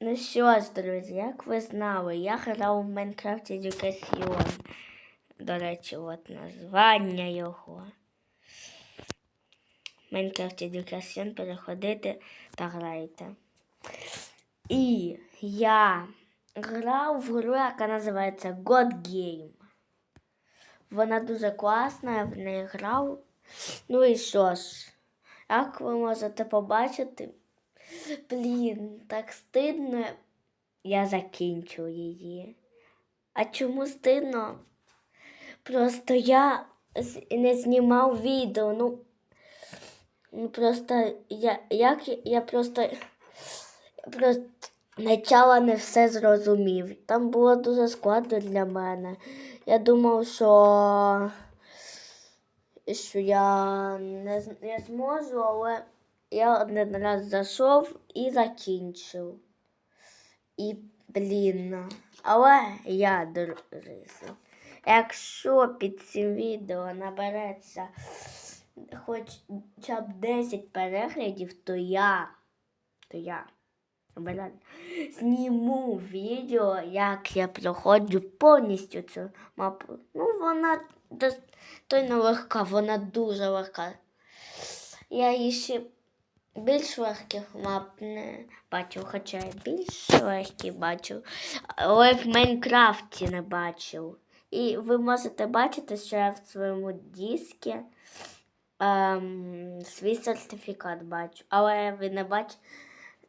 Ну що ж, друзі, як ви знали, я грав в Minecraft Education. До речі, от названня його. Minecraft Education переходите та грайте. І я грав в гру, яка називається God Game. Вона дуже класна, я в неї грав. Ну і що ж, як ви можете побачити, блін, так стидно, я закінчу її. А чому стидно? Просто я не знімав відео. Ну, ну просто я, як я просто, просто начала не все зрозумів. Там було дуже складно для мене. Я думав, що, що я не, не зможу, але я один раз зайшов і закінчив. І, блін, але я друзі. Якщо під цим відео набереться хоча б 10 переглядів, то я, то я зніму відео, як я проходжу повністю цю мапу. Ну, вона дос- то й не легка, вона дуже легка. Я її ще більш легких мап не бачив, хоча я більш легкі бачив, але в Майнкрафті не бачив. І ви можете бачити, що я в своєму диску ем, свій сертифікат бачу. Але ви не бачите,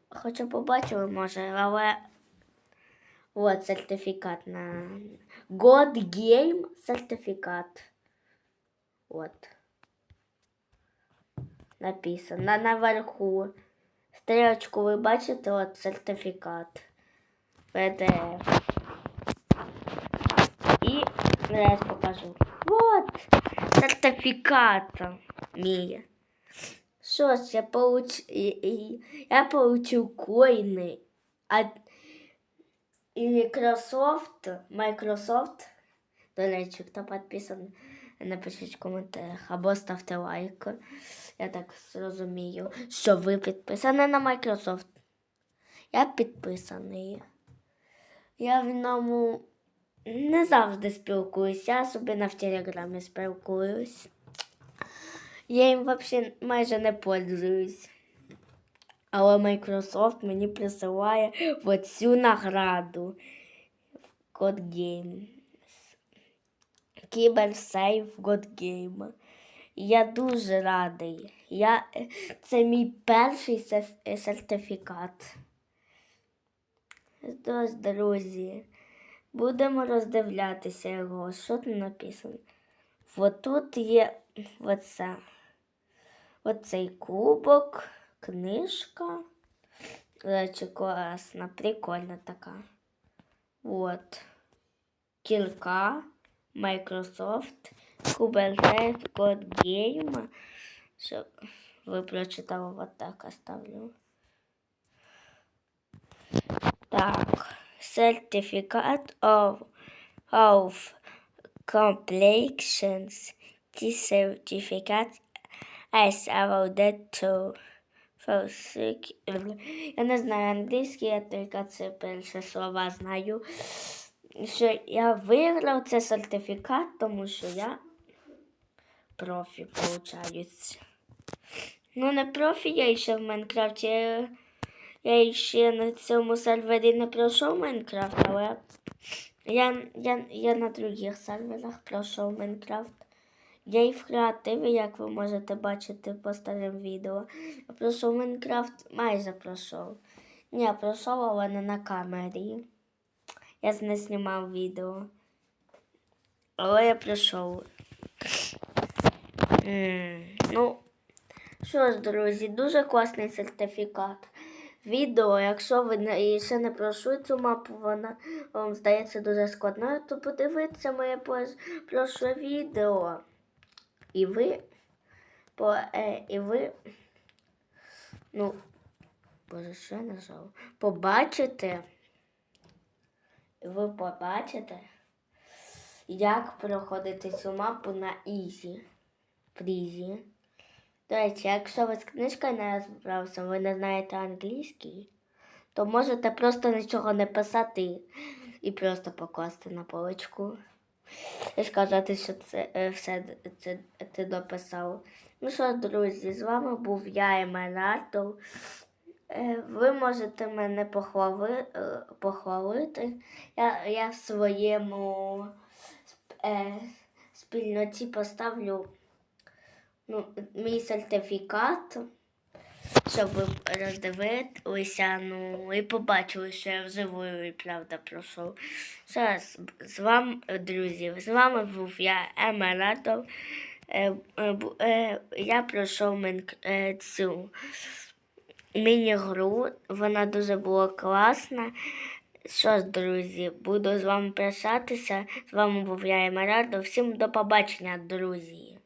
хоча побачили, може, але от сертифікат на God Game сертифікат. От. Написано наверху. Стрілочку ви бачите, от сертифікат. PDF. І зараз покажу. Вот сертифікат мій. Що ж, я получ... і- і- я получив коїни. А... І Microsoft, Microsoft, до речі, хто підписаний, напишіть в коментарях або ставте лайк. Я так зрозумію, що ви підписані на Microsoft. Я підписаний. Я в ньому не завжди спілкуюся, я на в Телеграмі спілкуюсь. Я їм взагалі майже не пользуюсь. Але Microsoft мені присилає оцю награду. God Games. Кіберсейв. І Я дуже радий. Я... Це мій перший сертифікат. Тож, друзі, будемо роздивлятися його. Що тут написано? От тут є оце. Оцей кубок, книжка. Речі, класна, прикольна така. От. Кілька, Microsoft, Kubernetes, Code Game. Щоб ви прочитали, вот так оставлю. Так, сертифікат of, of completions. This certificate is awarded to Я не знаю англійський, я тільки це перше слова знаю. Що я виграв цей сертифікат, тому що я профі, виходить. Ну, не профі, я ще в Майнкрафті. Я, ще на цьому сервері не пройшов Майнкрафт, але я, я, я на других серверах пройшов Майнкрафт. Я і в креативі, як ви можете бачити по старим відео. Я пройшов Майнкрафт, майже пройшов. Ні, пройшов, але не на камері. Я не знімав відео. Але я пройшов. М, Ну, що ж, друзі, дуже класний сертифікат. Відео, якщо ви ще не пройшли цю мапу, вона вам здається дуже складною, то подивіться моє прошле відео. І ви, по, е, і ви, ну, боже, що я нажав? Побачите, ви побачите, як проходити цю мапу на Ізі. Прізі. До речі, якщо ви з книжкою не розбрався, ви не знаєте англійський, то можете просто нічого не писати і просто покласти на поличку. І сказати, що це е, все це, ти дописав. Ну що, друзі, з вами був я, Емератов. Е, Ви можете мене похвали, е, похвалити. Я, я в своєму е, спільноті поставлю ну, мій сертифікат, щоб ви роздивилися, ну і побачили, що я вживу і правда пройшов. Зараз з вами, друзі, з вами був я, Емератов. Е, е, е, я пройшов цю міні-гру. Вона дуже була класна. Що ж, друзі, буду з вами прощатися. З вами був я Емерадо. Всім до побачення, друзі.